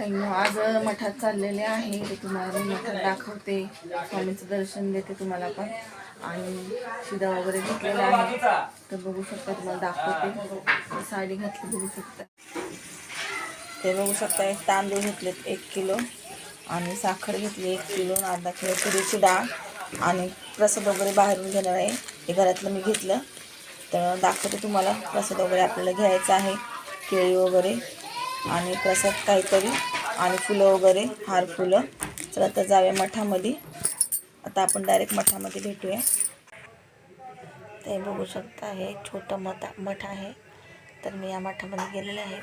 हो, आज मठात चाललेले आहे. ते तुम्हाला मी मठात दाखवते. स्वामीचं दर्शन देते तुम्हाला पण. आणि शिदा वगैरे घेतलेला आहे. तर बघू शकता तुम्हाला दाखवते. साडी घातली बघू शकता. ते बघू शकता एक तांदूळ घेतलेत एक किलो. आणि साखर घेतली एक किलो. अर्धा किलो तुरीची डाळ आणि प्रसाद वगैरे बाहेरून घेणार आहे. हे घरातलं मी घेतलं. तर दाखवते तुम्हाला. प्रसाद वगैरे आपल्याला घ्यायचा आहे. केळी वगैरे. आणि प्रसाद काहीतरी आणि फुलं वगैरे हार फुलं. तर आता जाऊया मठामध्ये. आता आपण डायरेक्ट मठामध्ये भेटूया. ते बघू शकता हे छोटं मठा मठ आहे. तर मी या मठामध्ये गेलेले आहे.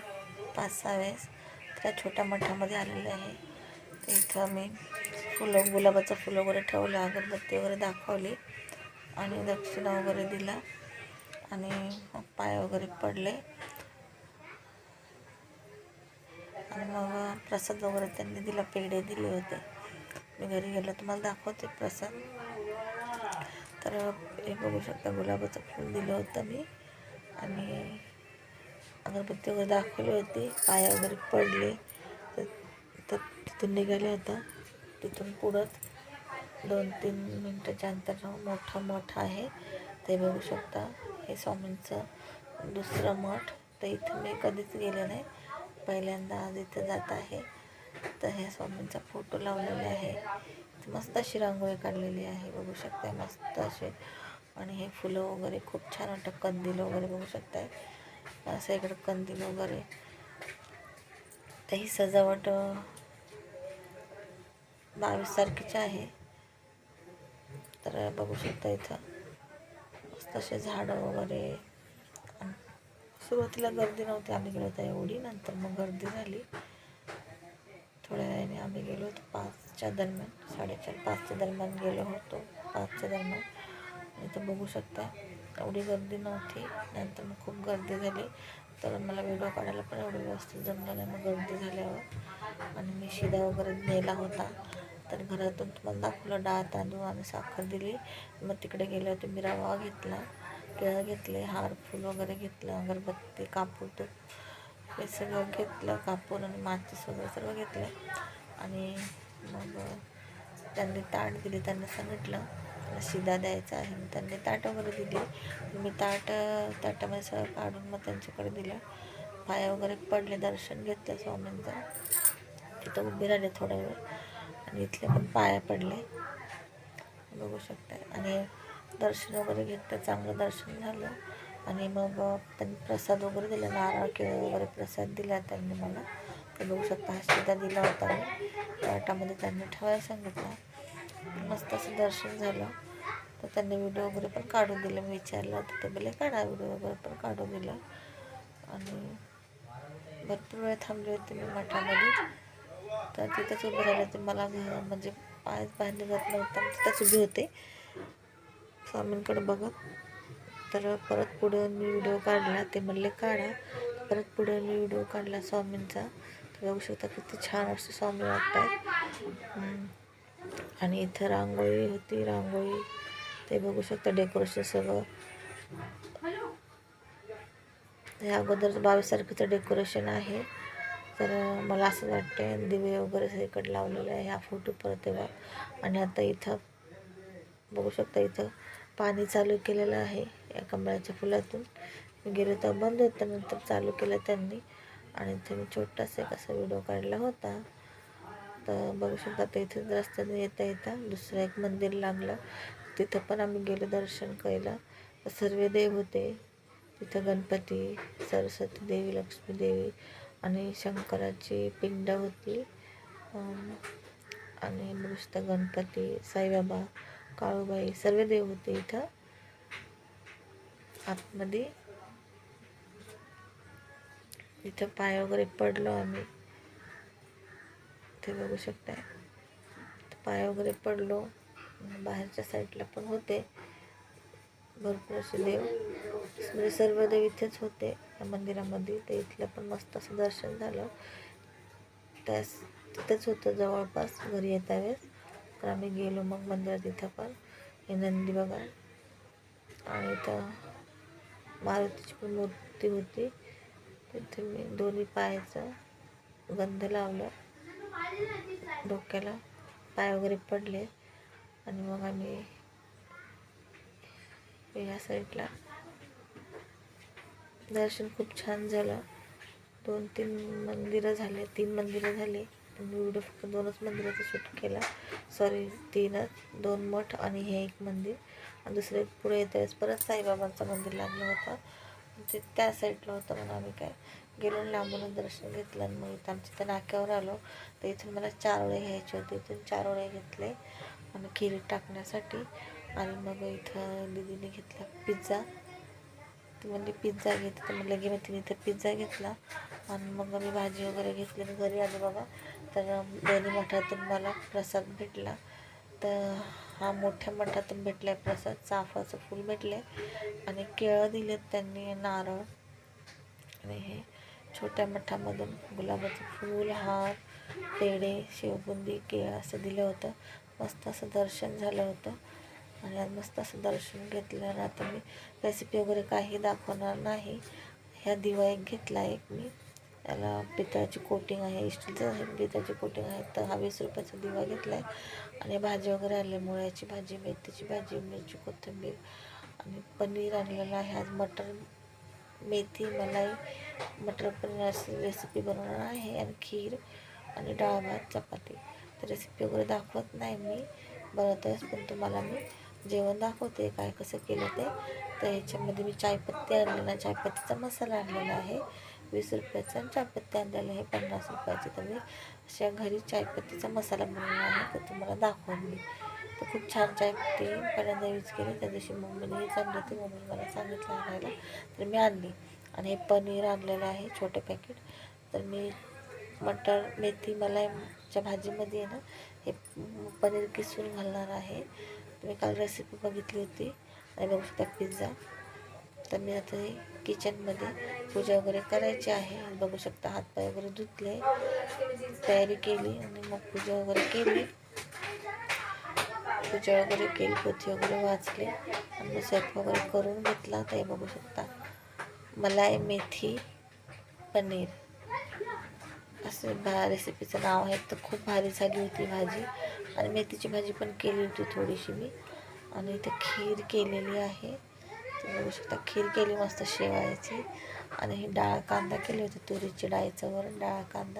पाच सहा वेळेस त्या छोट्या मठामध्ये आलेले आहे. तर इथं मी फुलं गुलाबाचं फुलं वगैरे ठेवलं अगरबत्ती वगैरे दाखवली आणि दक्षिणा वगैरे दिला आणि पाय वगैरे पडले. आणि मग प्रसाद वगैरे त्यांनी दिला पेढे दिले होते. मी घरी गेलो तुम्हाला दाखवते प्रसाद. तर हे बघू शकता गुलाबाचं फूल दिलं होतं मी. आणि अगरबत्ती वगैरे दाखवली होती. पाय वगैरे पडले. तर तर तिथून निघाले होता तिथून पुढत दोन तीन मिनटाच्या अंतरावर मोठा मठ आहे. ते बघू शकता. हे स्वामींचं दुसरं मठ. तर इथं मी कधीच गेले नाही. पहिल्यांदा आज इथं जात आहे तर ह्या स्वामींचा फोटो लावलेला आहे. मस्त अशी रांगोळी काढलेली आहे बघू शकताय मस्त असे. आणि हे फुलं वगैरे खूप छान वाटतं कंदील वगैरे बघू शकताय. असं इकडं कंदील वगैरे. तर ही सजावट बावीस तारखेची आहे. तर बघू शकता इथं. मस्त असे झाडं वगैरे. सुरुवातीला गर्दी नव्हती आम्ही गेलो होतो एवढी नंतर मग गर्दी झाली. थोड्या वेळाने आम्ही गेलो होतो पाचच्या दरम्यान साडेचार पाचच्या दरम्यान गेलो होतो पाचच्या दरम्यान. इथं बघू शकता एवढी गर्दी नव्हती नंतर मग खूप गर्दी झाली. तर मला व्हिडिओ काढायला पण एवढं व्यवस्थित जमलं नाही मग गर्दी झाल्यावर. आणि मी शिदा वगैरे नेला होता. तर घरातून तुम्हाला दाखवलं डाळ तांदूळ आणि साखर दिली. मग तिकडे गेले होते मी रवा घेतला. केळं घेतले हार फूल वगैरे घेतलं अगरबत्ती कापूर तूप हे सगळं घेतलं कापूर आणि माचीस वगैरे सर्व घेतलं. आणि मग त्यांनी ताट दिली त्यांना सांगितलं शिदा द्यायचा आहे. त्यांनी ताट वगैरे दिली. मी ताट ताटामध्ये सगळं काढून मग त्यांच्याकडे दिलं. पाया वगैरे पडले दर्शन घेतलं स्वामींचं. तिथं उभे राहिले थोडा वेळ. आणि इथले पण पाया पडले. बघू शकता आणि दर्शन वगैरे घेतलं चांगलं दर्शन झालं. आणि मग त्यांनी प्रसाद वगैरे दिला नारळ केळं वगैरे प्रसाद दिला त्यांनी मला. तर बघू शकता हा सुद्धा दिला होता मी. ताटामध्ये त्यांनी ठेवायला सांगितलं. मस्त असं दर्शन झालं. तर त्यांनी व्हिडिओ वगैरे पण काढून दिलं. मी विचारलं तर ते बोले काढा व्हिडिओ वगैरे पण काढून दिला. आणि भरपूर वेळ थांबले होते मी मठामध्ये. तर तिथंच उभे राहिले होते. मला म्हणजे पायच बाहेर निघत नव्हता. तिथंच उभे होते. स्वामींकडे बघत तर परत पुढं मी व्हिडिओ काढला ते म्हणले काढा. परत पुढं मी व्हिडिओ काढला स्वामींचा. तर बघू शकता किती छान असे स्वामी वाटतात आणि इथं रांगोळी होती रांगोळी. ते बघू शकता डेकोरेशन सगळं. हे अगोदर बावीस तारखेचं डेकोरेशन आहे. तर मला असं वाटतं दिवे वगैरे सगळीकडे लावलेले आहे. ह्या फोटो परत तेव्हा आणि आता इथं बघू शकता इथं पाणी चालू केलेलं आहे या कमळाच्या फुलातून. मी गेलो तर बंद होतं नंतर चालू केलं त्यांनी. आणि इथे मी छोटासा एक असा व्हिडिओ काढला होता. तर बघू शकता तर इथेच रस्त्याने येता येता दुसरं एक मंदिर लागलं. तिथं पण आम्ही गेलो दर्शन केलं तर सर्व देव होते. तिथं गणपती सरस्वती देवी लक्ष्मी देवी आणि शंकराची पिंड होती. आणि नुसतं गणपती साईबाबा काळूबाई सर्व देव होते इथं. आतमध्ये इथं पाय वगैरे पडलो आम्ही. ते बघू शकताय. पाय वगैरे पडलो. बाहेरच्या साईडला पण होते. भरपूर असे देव. म्हणजे सर्व देव इथेच होते. या मंदिरामध्ये ते इथलं पण मस्त असं दर्शन झालं. त्यास तिथंच होतं जवळपास. घरी येता वेळेस तर आम्ही गेलो मग मंदिरात इथं पण हे नंदी बघा. आणि इथं मारुतीची पण मूर्ती होती. तिथे मी दोन्ही पायाचं गंध लावलं. डोक्याला पाय वगैरे पडले. आणि मग आम्ही या साईडला दर्शन खूप छान झालं. दोन तीन मंदिरं झाले तीन मंदिरं झाली. मी व्हिडिओ फक्त दोनच मंदिराचा शूट केला. सॉरी तीनच दोन मठ आणि हे एक मंदिर. आणि दुसरे पुढे येतेस परत साईबाबांचं मंदिर लागलं होतं. ते त्या साईडला होतं म्हणून आम्ही काय गेलो लांबून दर्शन घेतलं आणि मग इथं आमच्या त्या नाक्यावर आलो. तर इथून मला चार ओळे घ्यायचे होते. इथून चार ओळे घेतले आणि खिरीत टाकण्यासाठी. आणि मग इथं दिदीने घेतला पिझ्झा. ती म्हणली पिझ्झा घेते तर म्हणलं लगे मग तिने इथं पिझ्झा घेतला. आणि मग मी भाजी वगैरे घेतली आणि घरी आले बाबा. तर दोन्ही मठातून मला प्रसाद भेटला. तर हा मोठ्या मठातून भेटला आहे प्रसाद. चाफाचं फूल भेटले आणि केळं दिलेत त्यांनी नारळ आणि हे छोट्या मठामधून गुलाबाचं फूल हार पेढे शेवबुंदी केळं असं दिलं होतं. मस्त असं दर्शन झालं होतं. आणि आज मस्त असं दर्शन घेतलं. आता मी रेसिपी वगैरे काही दाखवणार नाही. ह्या दिवा एक घेतला एक मी. याला पितळाची कोटिंग आहे स्टीलचं आहे पितळाची कोटिंग आहे. तर हा वीस रुपयाचा दिवा घेतला आहे आणि भाजी वगैरे आणली मुळ्याची भाजी मेथीची भाजी मिरची कोथिंबीर आणि पनीर आणलेलं आहे. आज मटर मेथी मलाई मटर पनीर अशी रेसिपी बनवणार आहे आणि खीर आणि डाळ भात चपाती. तर रेसिपी वगैरे दाखवत नाही मी बनवतेच पण तुम्हाला मी जेवण दाखवते काय कसं केलं ते. तर ह्याच्यामध्ये मी चायपत्ती आणलेला चायपत्तीचा मसाला आणलेला आहे. वीस रुपयाचा आणि चायपत्ती आणलेला आहे पन्नास रुपयाची. तर मी अशा घरी चायपत्तीचा मसाला बनवला आहे तर तुम्हाला दाखवून मी तर खूप छान चायपत्ती पहिल्यांदा यूज केली. त्या दिवशी मम्मीने हेच आणली होती मम्मीने मला सांगितलं आणायला. तर मी आणली. आणि हे पनीर आणलेलं आहे छोटे पॅकेट तर मी मटर मेथी मलाईच्या भाजीमध्ये आहे ना हे पनीर किसून घालणार आहे. तुम्ही काल रेसिपी बघितली होती. आणि बघू शकता पिझ्झा तर मी आता हे किचनमध्ये पूजा वगैरे करायची आहे. बघू शकता हातपाय वगैरे धुतले तयारी केली आणि मग पूजा वगैरे केली. पूजा वगैरे केली पोथी वगैरे वाचले आणि मग स्वयंपाक वगैरे करून घेतला. तर हे बघू शकता मलाई मेथी पनीर. असं भा रेसिपीचं नाव आहे. तर खूप भारी झाली होती भाजी. आणि मेथीची भाजी पण केली होती थोडीशी मी. आणि इथे खीर केलेली आहे. बघू शकता. खीर केली मस्त शेवायची. आणि ही डाळ कांदा केली होती तुरीची डाळीचं वरण डाळ कांदा.